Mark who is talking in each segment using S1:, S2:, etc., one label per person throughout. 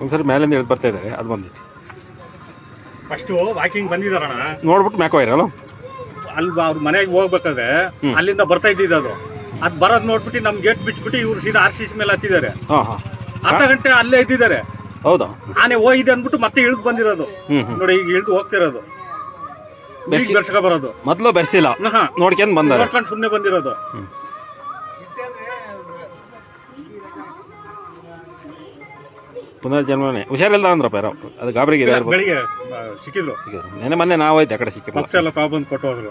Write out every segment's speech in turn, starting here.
S1: ಒಂದ್ಸರಿ ಮೇಲಿಂದ ಇಳಿದು ಬರ್ತಾ ಇದ್ದಾರೆ ಅದು ಬಂದಿತ್ತು
S2: ಫಸ್ಟ್ ವಾಕಿಂಗ್ ಬಂದಿದಾರಣ
S1: ನೋಡ್ಬಿಟ್ಟು ಮ್ಯಾಕೋ ಇರಲ್ಲ
S2: ಅಲ್ಲಿ ಅವ್ರ ಮನೆಗೆ ಹೋಗ್ಬೇಕಾದ್ರೆ ಅಲ್ಲಿಂದ ಬರ್ತಾ ಇದ್ದಿದ್ದು ಅದು. ಅದು ಬರೋದು ನೋಡ್ಬಿಟ್ಟು ನಮ್ ಗೇಟ್ ಬಿಚ್ಬಿಟ್ಟು ಇವ್ರು ಸೀದಾ ಆರ್ ಸಿ ಸಿ ಮೇಲೆ ಹತ್ತಿದ್ದಾರೆ.
S1: ಹಾಂ ಹಾಂ.
S2: ಅರ್ಧ ಗಂಟೆ ಅಲ್ಲೇ ಇದ್ದಿದ್ದಾರೆ.
S1: ಹೌದಾ?
S2: ಆನೆ ಹೋಗಿದೆ ಅಂದ್ಬಿಟ್ಟು ಮತ್ತೆ ಇಳಿದು ಬಂದಿರೋದು. ನೋಡಿ ಈಗ ಇಳಿದು ಹೋಗ್ತಿರೋದು. ಬೆರ್ಸ್ಕೊ ಬರೋದು.
S1: ಮೊದಲು ಬೆರೆಸಿಲ್ಲ. ನೋಡ್ಕೊಂಡು ಬಂದಾರೆ.
S2: ನೋಡ್ಕೊಂಡು ಸುಮ್ನೆ ಬಂದಿರೋದು.
S1: ಪುನರ್ಜನ್ಮನೆ. ಹುಷಾರಿಲ್ಲ ಅಂದ್ರಪ್ಪ ಯಾರೋ ಅದು ಗಾಬರಿ ಇದೆ ಇರ್ಬೋದು.
S2: ಬೆಳಿಗ್ಗೆ ಆ, ಸಿಕ್ಕಿದ್ರು.
S1: ನೆನೆ ಮೊನ್ನೆ ನಾವು ಹೋಯ್ತು ಆ ಕಡೆ ಸಿಕ್ಕಿಲ್ಲ
S2: ಪಕ್ಷ ಎಲ್ಲ ತಗೊಬಂದು ಕೊಟ್ಟು ಹೋದ್ರು.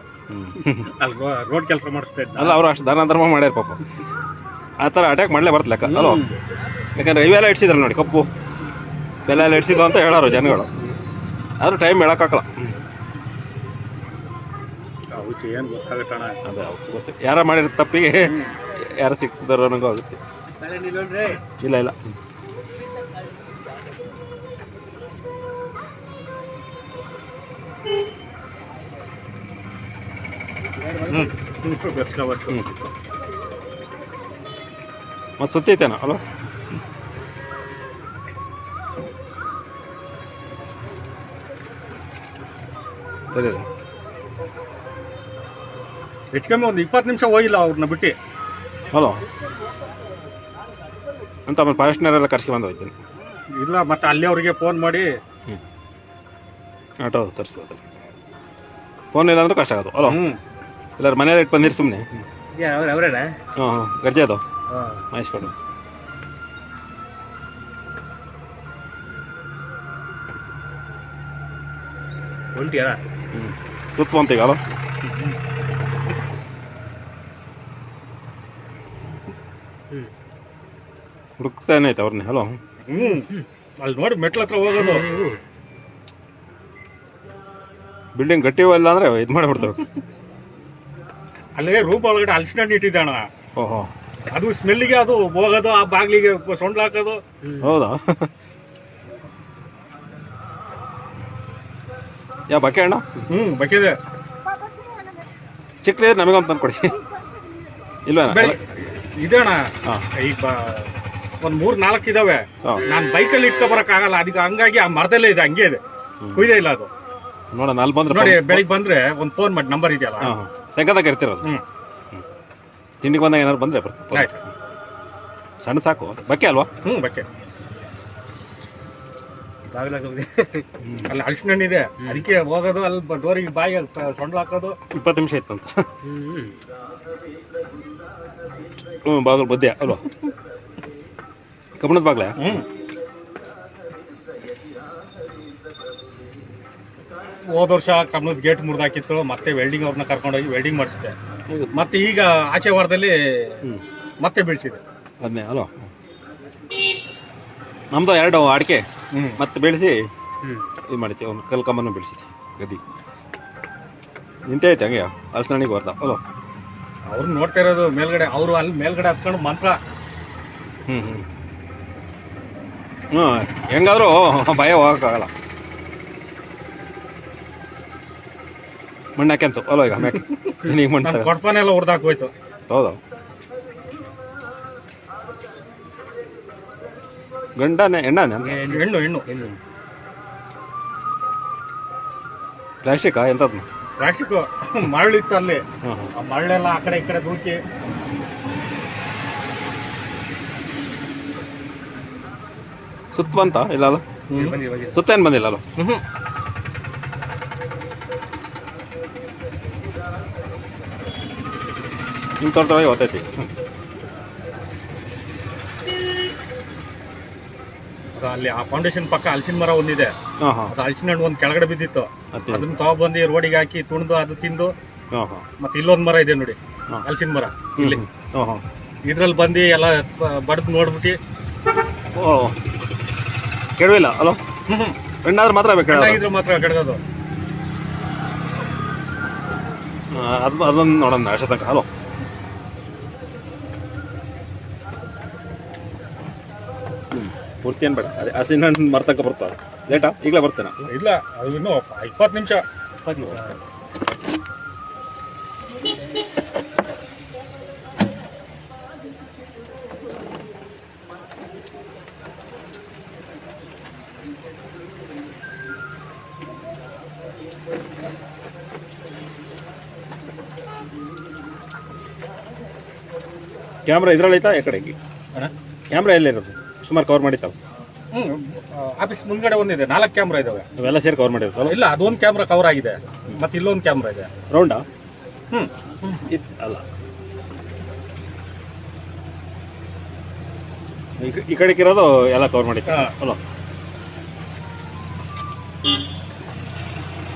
S2: ಅಲ್ಲಿ ರೋಡ್ ಕೆಲಸ ಮಾಡಿಸ್ತಾ ಇದ್ದ
S1: ಅಲ್ಲ ಅವರು ಅಷ್ಟು ದಾನ ಧರ್ಮ ಮಾಡ್ಯಾರ ಪಾಪ. ಆ ಥರ ಅಟ್ಯಾಕ್ ಮಾಡಲೇ ಬರ್ತ ಲೆಕ್ಕ. ಅಲ್ವ ಯಾಕಂದ್ರೆ ಇವೆಲ್ಲ ಇಡ್ಸಿದ್ರು ನೋಡಿ ಕಪ್ಪು. ಬೆಲ್ಲ ಎಲ್ಲ ಇಡ್ಸಿದ್ರು ಅಂತ ಹೇಳೋರು ಜನಗಳು. ಆದ್ರೂ ಟೈಮ್ ಹೇಳೋಕ್ಕಾಗಲ್ಲ
S2: ಅವಕ್ಕೆ ಏನು ಗೊತ್ತಾಗಟ್ಟಣ
S1: ಅದೇ ಗೊತ್ತು ಯಾರ ಮಾಡಿರೋ ತಪ್ಪಿಗೆ ಯಾರು ಸಿಕ್ತಿದಾರೋ ಅನ್ನೋಂಗೂ ಆಗುತ್ತೆ. ಇಲ್ಲ ಇಲ್ಲ. ಹ್ಞೂ ಮತ್ತು ಸುತ್ತೈತೇನೋ ಅಲ್ವ ಸರಿ.
S2: ಹೆಚ್ಚು ಕಮ್ಮಿ ಒಂದು ಇಪ್ಪತ್ತು ನಿಮಿಷ ಹೋಗಿಲ್ಲ ಅವ್ರನ್ನ ಬಿಟ್ಟು
S1: ಹಲೋ ಅಂತ ಆಮೇಲೆ ಫಾರೆಸ್ಟ್ನವರೆಲ್ಲ ಕರ್ಸ್ಕೊಂಡು ಹೋಗ್ತೀನಿ
S2: ಇಲ್ಲ ಮತ್ತೆ ಅಲ್ಲಿ ಅವರಿಗೆ ಫೋನ್ ಮಾಡಿ
S1: ಆಟೋ ತರಿಸೋದು ಫೋನ್ ಇಲ್ಲ ಅಂದ್ರೆ ಕಷ್ಟ ಆಗೋದು ಅಲೋ
S2: ಹ್ಮ್
S1: ಎಲ್ಲರೂ ಮನೇಲಿ ಇಟ್ಟು ಬಂದಿರಿ ಸುಮ್ಮನೆ
S2: ಅವ್ರೇನ?
S1: ಹಾಂ ಹಾಂ ಗರ್ಜೆ ಅದು. ಮಾಯಿಸ್ಕೊಡು
S2: ಹೊಂಟಿಯಾರ
S1: ಹ್ಞೂ ಸುತ್ತ ಅಂತ ಈಗ ಅಲೋ? ಹುಡುಕ್ತಾನೆ ಐತೆ ಅವ್ರನ್ನೇ ಹಲೋ
S2: ಹ್ಮ್ ಅಲ್ಲಿ ನೋಡಿ ಮೆಟ್ಲ ಹತ್ರ ಹೋಗೋದು.
S1: ಬಿಲ್ಡಿಂಗ್ ಗಟ್ಟಿ ಇಲ್ಲ ಅಂದರೆ ಇದು ಮಾಡಿಬಿಡ್ತಾರೆ
S2: ಅಲ್ಲೇ ರೂಪ ಒಳಗಡೆ ಹಲಸಿನ ಹಣ್ಣು ಇಟ್ಟಿದ್ದಾಣ.
S1: ಓಹೋ.
S2: ಅದು ಸ್ಮೆಲ್ಲಿಗೆ ಅದು ಹೋಗೋದು ಆ ಬಾಗ್ಲಿಗೆ ಸೊಂಡ್ಲ ಹಾಕೋದು.
S1: ಹೌದಾ? ಯಾ ಬಕೆ ಅಣ್ಣ?
S2: ಹ್ಞೂ ಬಕೆದೆ
S1: ಚಿಕ್ಕದೇ ನಮಗೊಂದು ತಂದು ಕೊಡಿ
S2: ಇಲ್ವಾ ಇದಣ್ಣ
S1: ಹಾಂ.
S2: ಈಗ ಒಂದ್ ಮೂರ್ ನಾಲ್ಕು ಇದಾವೆ. ನಾನು ಬೈಕಲ್ಲಿ ಇಟ್ಕೊ ಬರೋಕ್ಕಾಗಲ್ಲ. ಆಗಲ್ಲ ಅದಕ್ಕೆ ಹಂಗಾಗಿ ಆ ಮರದಲ್ಲೇ ಇದೆ ಹಂಗೆ ಇದೆ. ಕುಯ್ದೇ ಇಲ್ಲ ಅದು.
S1: ನೋಡೋಣ ಅಲ್ಲಿ ಬಂದ್ರೆ
S2: ನೋಡಿ ಬೆಳಿಗ್ಗೆ ಬಂದ್ರೆ ಒಂದು ಫೋನ್ ಮಾಡಿ ನಂಬರ್ ಇದೆಯಲ್ಲ?
S1: ಹಾಂ ಹಾಂ ಸಂಕದಾಗ ಇರ್ತಿರಲ್ಲ
S2: ಹ್ಮ್.
S1: ತಿಂಡಿಗೆ ಬಂದಾಗ ಏನಾದ್ರು ಬಂದರೆ ಬರ್ತೀನಿ
S2: ಆಯ್ತು.
S1: ಸಣ್ಣ ಸಾಕು. ಬಕ್ಕೆ ಅಲ್ವಾ?
S2: ಹ್ಞೂ ಬಕ್ಕೆ. ಅಲ್ಲಿ ಹಲಸಿನ ಹಣ್ಣು ಇದೆ ಅದಕ್ಕೆ ಹೋಗೋದು ಅಲ್ಲಿ ಡೋರಿಗೆ ಬಾಯಿ ಸೊಂಡ್ಲು ಹಾಕೋದು.
S1: ಇಪ್ಪತ್ತು ನಿಮಿಷ ಇತ್ತಂತ ಹ್ಞೂ ಬಾಗಿಲು ಬದ್ದೆ ಅಲ್ವಾ? ಕಬ್ಬಣದ ಬಾಗ್ಲ?
S2: ಹ್ಮ್. ಹೋದ ವರ್ಷ ಕಬ್ಬಣದ ಗೇಟ್ ಮುರಿದಾಕಿತ್ತು ಮತ್ತೆ ವೆಲ್ಡಿಂಗ್ ಅವ್ರನ್ನ ಕರ್ಕೊಂಡೋಗಿ ವೆಲ್ಡಿಂಗ್ ಮಾಡಿಸಿದೆ. ಮತ್ತೆ ಈಗ ಆಚೆ ವಾರದಲ್ಲಿ
S1: ಹ್ಞೂ
S2: ಮತ್ತೆ ಬೀಳಿಸಿದೆ.
S1: ಅದನ್ನೇ ಅಲೋ. ನಮ್ಮದು ಎರಡು ಅಡಿಕೆ ಮತ್ತೆ ಬೆಳೆಸಿ ಇದು ಮಾಡಿದ್ದೆ ಒಂದು ಕಲ್ ಬೆಳೆಸಿ ಬೆಳೆಸಿದ್ದೆ ಗದ್ದಿ. ನಿಂತೇ ಐತೆ ಹಂಗೆ? ಅಲ್ಸನಿಗೆ ಬರ್ತಾ ಅಲೋ.
S2: ಅವ್ರು ನೋಡ್ತಾ ಇರೋದು ಮೇಲ್ಗಡೆ ಅವರು ಅಲ್ಲಿ ಮೇಲ್ಗಡೆ ಹತ್ಕೊಂಡು ಮಂತ್ರ.
S1: ಹ್ಞೂ ಹ್ಞೂ ಹ್ಞೂ ಹೆಂಗಾದರೂ ಭಯ ಹೋಗೋಕ್ಕಾಗಲ್ಲ. ಮಣ್ಣು ಹಾಕ್ಯಂತು ಅಲ್ವ ಈಗ ಮ್ಯಾಕೆ ಈಗ ಮಣ್ಣು
S2: ನನ್ನ
S1: ಎಲ್ಲ
S2: ಕೊಡ್ಪಾನೆಲ್ಲ ಹೊಡೆದಾಕ್ ಹೋಯ್ತು.
S1: ಹೌದಾ. ಗಂಡನೇ ಎಣ್ಣನೆ
S2: ಹೆಣ್ಣು ಹೆಣ್ಣು ಹೆಣ್ಣು.
S1: ಪ್ಲಾಸ್ಟಿಕಾ? ಎಂಥದ್ದು
S2: ಪ್ಲಾಸ್ಟಿಕ್. ಮರಳಿತ್ತು ಅಲ್ಲಿ. ಮರಳೆಲ್ಲ ಆ ಕಡೆ ಈ ಕಡೆ ದೂಕಿ.
S1: ಸುತ್ತ ಬಂತ ಇಲ್ಲ ಅಲ್ಲ
S2: ಬಂದಿದೆ ಬಂದಿದೆ.
S1: ಸುತ್ತ ಏನು ಬಂದಿಲ್ಲ ಅಲ್ಲ? ತೋಟದೊಳಗೆ ಗೊತ್ತೈತಿ
S2: ಅಲ್ಲಿ ಆ ಫೌಂಡೇಶನ್ ಪಕ್ಕ ಹಲಸಿನ ಮರ ಒಂದಿದೆ ಅದು ಹಲಸಿನ ಹಣ್ಣು ಒಂದು ಕೆಳಗಡೆ ಬಿದ್ದಿತ್ತು. ಅದನ್ನ ತಗೊಬಂದು ರೋಡಿಗೆ ಹಾಕಿ ತುಣಿದು ಅದು ತಿಂದು
S1: ಹಾಂ ಹಾಂ.
S2: ಮತ್ತೆ ಇಲ್ಲೊಂದು ಮರ ಇದೆ ನೋಡಿ. ಹಲಸಿನ ಮರ ಇಲ್ಲಿ.
S1: ಹಾಂ ಹಾಂ.
S2: ಇದ್ರಲ್ಲಿ ಬಂದು ಎಲ್ಲ ಬಡ್ದು ನೋಡ್ಬಿಟ್ಟು
S1: ಓ ಕೆಡವಿಲ್ಲ ಅಲೋ? ಹೆಣ್ಣಾದ್ರೆ ಮಾತ್ರ
S2: ಇದ್ರೆ. ಮಾತ್ರ ಕೆಡಗೋದು
S1: ಆ, ಅದು ಅದೊಂದು ನೋಡೋಣ ಅಷ್ಟೇ ತನಕ ಹಲೋ ಪೂರ್ತಿ ಏನು ಬೇಡ. ಅದೇ ಹಸಿ ನಾನು ಮರ್ತಂಕ ಲೇಟಾ? ಈಗಲೇ ಬರ್ತೇನೆ?
S2: ಇಲ್ಲ ಅದು ಇನ್ನೂ ಇಪ್ಪತ್ತು ನಿಮಿಷ. ಇಪ್ಪತ್ತು ನಿಮಿಷ.
S1: ಕ್ಯಾಮ್ರಾ ಇದ್ರಲ್ಲಿ ಐತಾ?
S2: ಎಕಡೆಗೆ
S1: ಕ್ಯಾಮ್ರಾ ಎಲ್ಲಿರೋದು? ಸುಮಾರು ಕವರ್ ಮಾಡಿತ್ತಲ್ಲ
S2: ಹ್ಮ್ ಆಫೀಸ್ ಮುಂದ್ಗಡೆ ಒಂದಿದೆ ನಾಲ್ಕು ಕ್ಯಾಮ್ರಾ ಇದಾವೆ.
S1: ಅವೆಲ್ಲ ಸೇರಿ ಕವರ್ ಮಾಡಿರ್ತಲ್ಲ
S2: ಇಲ್ಲ ಅದೊಂದು ಕ್ಯಾಮ್ರಾ ಕವರ್ ಆಗಿದೆ ಮತ್ತೆ ಇಲ್ಲೊಂದು ಕ್ಯಾಮ್ರಾ ಇದೆ.
S1: ರೌಂಡಾ
S2: ಹ್ಮ್.
S1: ಇದ್ ಅಲ್ಲ. ಈ ಕ- ಈ ಕಡೆಗೆ ಇರೋದು ಎಲ್ಲ ಕವರ್ ಮಾಡಿತ್ತು
S2: ಹಾ.
S1: ಅಲ್ಲ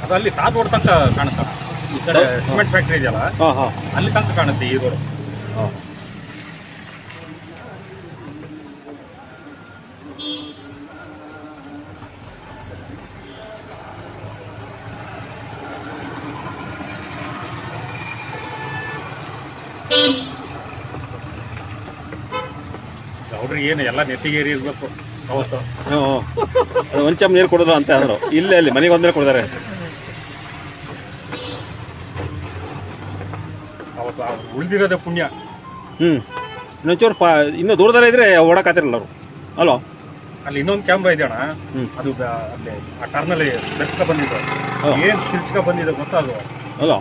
S2: ಅದು ಅಲ್ಲಿ ತಾರ್ ರೋಡ್ ತನಕ ಕಾಣುತ್ತೆ. ಈ ಕಡೆ ಸಿಮೆಂಟ್ ಫ್ಯಾಕ್ಟ್ರಿ ಇದೆಯಲ್ಲ
S1: ಹಾಂ ಹಾಂ.
S2: ಅಲ್ಲಿ ತನಕ ಕಾಣುತ್ತೆ ಈ ರೋಡ್
S1: ಹಾಂ.
S2: ಅವ್ರಿಗೆ ಏನು ಎಲ್ಲ ನೆತ್ತಿಗೇರಿ ಇರ್ಬೇಕು. ಅವತ್ತು
S1: ಹ್ಞೂ ಒಂದು ಚಮ್ ನೀರು ಕೊಡೋದು ಅಂತ ಅಂದರು. ಇಲ್ಲೇ ಅಲ್ಲಿ ಮನೆಗೆ ಒಂದೇ ಕೊಡ್ತಾರೆ.
S2: ಅವತ್ತು ಉಳಿದಿರೋದೇ ಪುಣ್ಯ.
S1: ಹ್ಞೂ ಇನ್ನೊಂಚೂರು ಪಾ ಇನ್ನೂ ದೂರದಲ್ಲೇ ಇದ್ರೆ ಓಡಾಕತ್ತಿರಲ್ಲ ಅವರು. ಅಲೋ?
S2: ಅಲ್ಲಿ ಇನ್ನೊಂದು ಕ್ಯಾಮ್ರಾ ಇದೆ ಅಣ್ಣ. ಅದು ಅಲ್ಲಿ ಆ ಟರ್ನಲ್ಲಿ ಬೆಸ್ಕ ಬಂದಿದ್ದು. ಏನು ತಿರ್ಚ್ಕ ಬಂದಿದೆ ಗೊತ್ತಾ ಅದು?
S1: ಅಲ್ವಾ